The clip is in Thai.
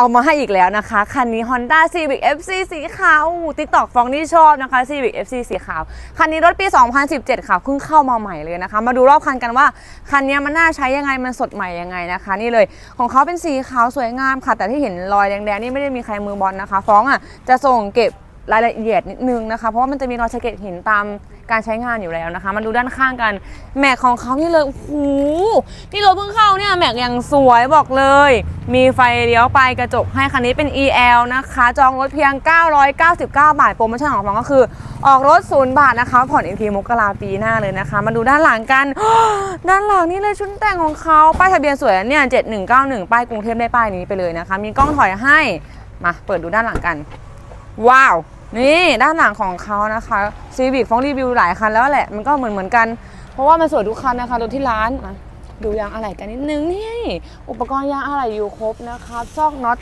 เอามาให้อีกแล้วนะคะ คันนี้ Honda Civic FC สีขาวติ๊กตอกฟองนี่ชอบนะคะ Civic FC สีขาว คันนี้รถปี 2017 ค่ะเพิ่งเข้ามาใหม่เลยนะคะ มาดูรอบคันกันว่า คันนี้มันน่าใช้ยังไงมันสดใหม่ยังไงนะคะ นี่เลยของเขาเป็นสีขาวสวยงามค่ะ แต่ที่เห็นรอยแดงๆนี่ไม่ได้มีใครมือบอลนะคะ ฟองอะจะส่งเก็บ รายละเอียดนิดนึงนะคะ เพราะว่ามันจะมีรอยสะเก็ดหินตามการใช้งานอยู่แล้วนะคะมาดูด้านข้างกัน แม็กของเขานี่เลยโอ้โหที่รถเพิ่งเข้าเนี่ยแม็กยังสวยบอกเลย มีไฟเลี้ยวไปกระจกให้คันนี้เป็น EL นะคะ จองรถเพียง 999 บาท โปรโมชั่นของฟองก็คือ ออกรถศูนย์บาทนะคะผ่อนอีกทีมกราปีหน้าเลยนะคะ มาดูด้านหลังกัน ด้านหลังนี่เลยชุดแต่งของเขาป้ายทะเบียนสวยเนี่ย7191 ป้ายกรุงเทพได้ป้ายนี้ไปเลยนะคะ มีกล้องถอยให้มาเปิดดูด้านหลังกัน ว้าว นี่ด้านหลังของเขานะคะซีวิกฟ้องรีวิวหลายคันแล้วแหละมันก็เหมือนเหมือนกัน เพราะว่ามันสวยทุกคันนะคะรถที่ร้านดูยางอะไหล่กันนิดนึงนี่อุปกรณ์ยางอะไหล่อยู่ครบนะคะซอกน็อต